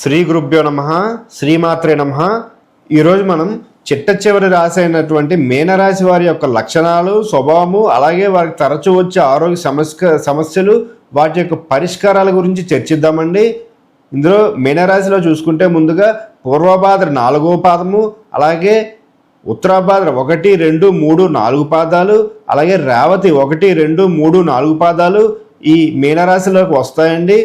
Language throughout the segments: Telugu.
శ్రీ గురుభ్యో నమ శ్రీమాత్రే నమ. ఈరోజు మనం చిట్ట చివరి రాశి అయినటువంటి మీనరాశి వారి యొక్క లక్షణాలు స్వభావము అలాగే వారికి తరచూ వచ్చే ఆరోగ్య సమస్య సమస్యలు వాటి యొక్క పరిష్కారాల గురించి చర్చిద్దామండి. ఇందులో మీనరాశిలో చూసుకుంటే ముందుగా పూర్వభాద్ర నాలుగో పాదము అలాగే ఉత్తరాభాద్ర ఒకటి రెండు మూడు నాలుగు పాదాలు అలాగే రేవతి ఒకటి రెండు మూడు నాలుగు పాదాలు ఈ మీనరాశిలోకి వస్తాయండి.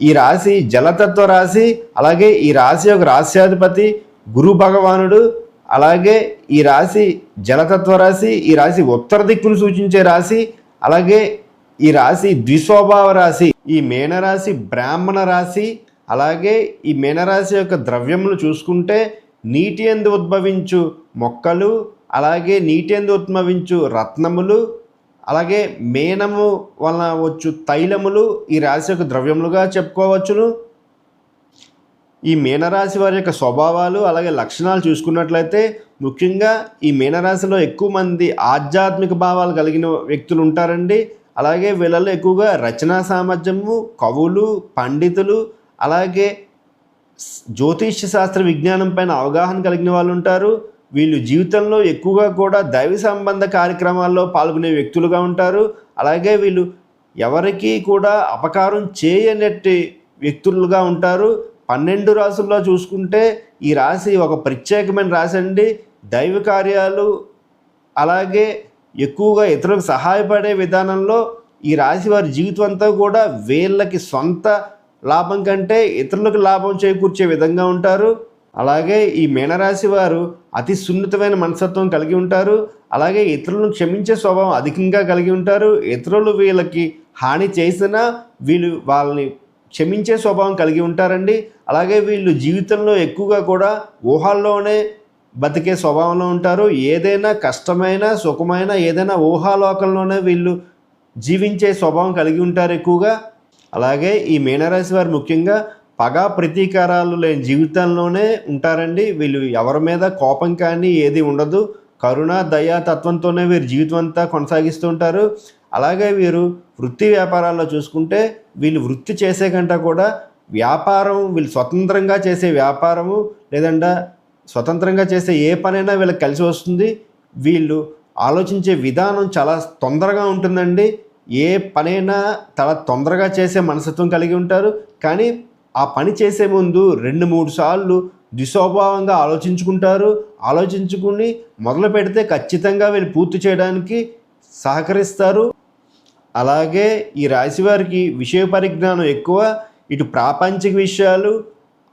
ఈ రాశి జలతత్వ రాశి అలాగే ఈ రాశి యొక్క రాశ్యాధిపతి గురు భగవానుడు అలాగే ఈ రాశి జలతత్వ రాశి ఈ రాశి ఉత్తర దిక్కును సూచించే రాశి అలాగే ఈ రాశి ద్విస్వభావ రాశి. ఈ మేనరాశి బ్రాహ్మణ రాశి అలాగే ఈ మేనరాశి యొక్క ద్రవ్యములు చూసుకుంటే నీటి ఎందు ఉద్భవించు మొక్కలు అలాగే నీటి ఎందు ఉద్భవించు రత్నములు అలాగే మేనము వలన వచ్చు తైలములు ఈ రాశి యొక్క ద్రవ్యములుగా చెప్పుకోవచ్చును. ఈ మీనరాశి వారి యొక్క స్వభావాలు అలాగే లక్షణాలు చూసుకున్నట్లయితే ముఖ్యంగా ఈ మీనరాశిలో ఎక్కువ మంది ఆధ్యాత్మిక భావాలు కలిగిన వ్యక్తులు ఉంటారండి. అలాగే వీళ్ళలో ఎక్కువగా రచనా సామర్థ్యము కవులు పండితులు అలాగే జ్యోతిష్య శాస్త్ర విజ్ఞానం పైన అవగాహన కలిగిన వాళ్ళు ఉంటారు. వీళ్ళు జీవితంలో ఎక్కువగా కూడా దైవ సంబంధ కార్యక్రమాల్లో పాల్గొనే వ్యక్తులుగా ఉంటారు. అలాగే వీళ్ళు ఎవరికీ కూడా అపకారం చేయనట్టి వ్యక్తులుగా ఉంటారు. పన్నెండు రాసుల్లో చూసుకుంటే ఈ రాశి ఒక ప్రత్యేకమైన రాశి అండి. దైవ కార్యాలు అలాగే ఎక్కువగా ఇతరులకు సహాయపడే విధానంలో ఈ రాశి వారి జీవితం అంతా కూడా వీళ్ళకి సొంత లాభం కంటే ఇతరులకు లాభం చేకూర్చే విధంగా ఉంటారు. అలాగే ఈ మీనరాశి వారు అతి సున్నితమైన మనస్తత్వం కలిగి ఉంటారు. అలాగే ఇతరులను క్షమించే స్వభావం అధికంగా కలిగి ఉంటారు. ఇతరులు వీళ్ళకి హాని చేసినా వీళ్ళు వాళ్ళని క్షమించే స్వభావం కలిగి ఉంటారండి. అలాగే వీళ్ళు జీవితంలో ఎక్కువగా కూడా ఊహల్లోనే బతికే స్వభావంలో ఉంటారు. ఏదైనా కష్టమైన సుఖమైన ఏదైనా ఊహాలోకంలోనే వీళ్ళు జీవించే స్వభావం కలిగి ఉంటారు ఎక్కువగా. అలాగే ఈ మీనరాశి వారు ముఖ్యంగా పగ ప్రతీకారాలు లేని జీవితంలోనే ఉంటారండి. వీళ్ళు ఎవరి మీద కోపం కానీ ఏది ఉండదు. కరుణ దయా తత్వంతోనే వీరు జీవితం అంతా కొనసాగిస్తూ ఉంటారు. అలాగే వీరు వృత్తి వ్యాపారాల్లో చూసుకుంటే వీళ్ళు వృత్తి చేసే కంటే కూడా వ్యాపారం వీళ్ళు స్వతంత్రంగా చేసే వ్యాపారము లేదంటే స్వతంత్రంగా చేసే ఏ పనైనా వీళ్ళకి కలిసి వస్తుంది. వీళ్ళు ఆలోచించే విధానం చాలా తొందరగా ఉంటుందండి. ఏ పనైనా చాలా తొందరగా చేసే మనస్తత్వం కలిగి ఉంటారు. కానీ ఆ పని చేసే ముందు రెండు మూడు సార్లు దుస్వభావంగా ఆలోచించుకుంటారు. ఆలోచించుకుని మొదలు పెడితే ఖచ్చితంగా వీళ్ళు పూర్తి చేయడానికి సహకరిస్తారు. అలాగే ఈ రాశి వారికి విషయ పరిజ్ఞానం ఎక్కువ. ఇటు ప్రాపంచిక విషయాలు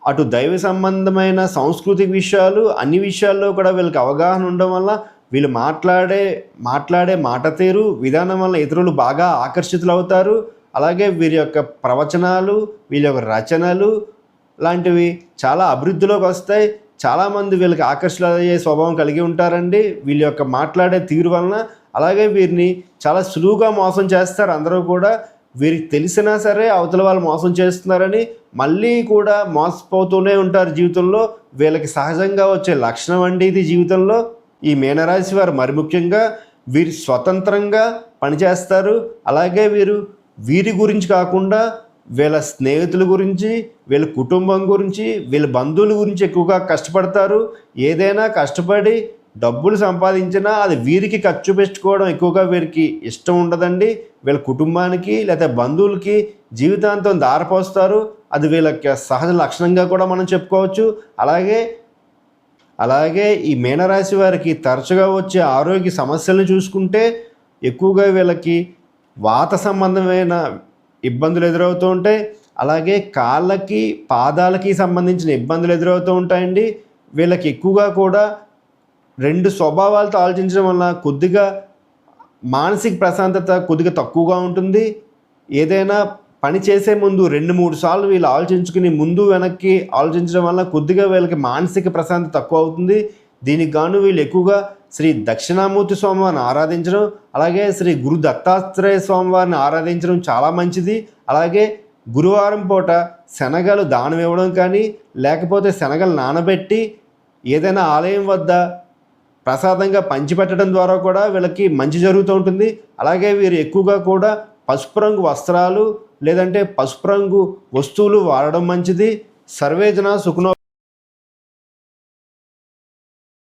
అటు దైవ సంబంధమైన సాంస్కృతిక విషయాలు అన్ని విషయాల్లో కూడా వీళ్ళకి అవగాహన ఉండడం వల్ల వీళ్ళు మాట్లాడే మాట్లాడే మాట తీరు విధానం వల్ల ఇతరులు బాగా ఆకర్షితులు అవుతారు అలాగే వీరి యొక్క ప్రవచనాలు వీళ్ళ యొక్క రచనలు లాంటివి చాలా అభివృద్ధిలోకి వస్తాయి. చాలామంది వీళ్ళకి ఆకర్షణయ్యే స్వభావం కలిగి ఉంటారండి. వీళ్ళ యొక్క మాట్లాడే తీరు వలన అలాగే వీరిని చాలా సులువుగా మోసం చేస్తారు. అందరూ కూడా వీరికి తెలిసినా సరే అవతల వాళ్ళు మోసం చేస్తున్నారని మళ్ళీ కూడా మోసపోతూనే ఉంటారు జీవితంలో. వీళ్ళకి సహజంగా వచ్చే లక్షణం అండి ఇది జీవితంలో. ఈ మీనరాశి వారు మరి ముఖ్యంగా వీరు స్వతంత్రంగా పనిచేస్తారు. అలాగే వీరు వీరి గురించి కాకుండా వీళ్ళ స్నేహితుల గురించి వీళ్ళ కుటుంబం గురించి వీళ్ళ బంధువుల గురించి ఎక్కువగా కష్టపడతారు. ఏదైనా కష్టపడి డబ్బులు సంపాదించినా అది వీరికి ఖర్చు పెట్టుకోవడం ఎక్కువగా వీరికి ఇష్టం ఉండదండి. వీళ్ళ కుటుంబానికి లేదా బంధువులకి జీవితాంతం దారపోస్తారు. అది వీళ్ళకి సహజ లక్షణంగా కూడా మనం చెప్పుకోవచ్చు. అలాగే అలాగే ఈ మీనరాశి వారికి తరచుగా వచ్చే ఆరోగ్య సమస్యలను చూసుకుంటే ఎక్కువగా వీళ్ళకి వాత సంబంధమైన ఇబ్బందులు ఎదురవుతూ ఉంటాయి. అలాగే కాళ్ళకి పాదాలకి సంబంధించిన ఇబ్బందులు ఎదురవుతూ ఉంటాయండి. వీళ్ళకి ఎక్కువగా కూడా రెండు స్వభావాలతో ఆలోచించడం వల్ల కొద్దిగా మానసిక ప్రశాంతత కొద్దిగా తక్కువగా ఉంటుంది. ఏదైనా పని చేసే ముందు రెండు మూడు సార్లు వీళ్ళు ఆలోచించుకుని ముందు వెనక్కి ఆలోచించడం వల్ల కొద్దిగా వీళ్ళకి మానసిక ప్రశాంతత తక్కువ అవుతుంది. దీనికి గాను వీళ్ళు ఎక్కువగా శ్రీ దక్షిణామూర్తి స్వామివారిని ఆరాధించడం అలాగే శ్రీ గురు దత్తాత్రేయ స్వామివారిని ఆరాధించడం చాలా మంచిది. అలాగే గురువారం పూట శనగలు దానం ఇవ్వడం కానీ లేకపోతే శనగలు నానబెట్టి ఏదైనా ఆలయం వద్ద ప్రసాదంగా పంచిపెట్టడం ద్వారా కూడా వీళ్ళకి మంచి జరుగుతూ ఉంటుంది. అలాగే వీరు ఎక్కువగా కూడా పసుపు రంగు వస్త్రాలు లేదంటే పసుపు రంగు వస్తువులు వాడడం మంచిది. సర్వేజన సుఖనో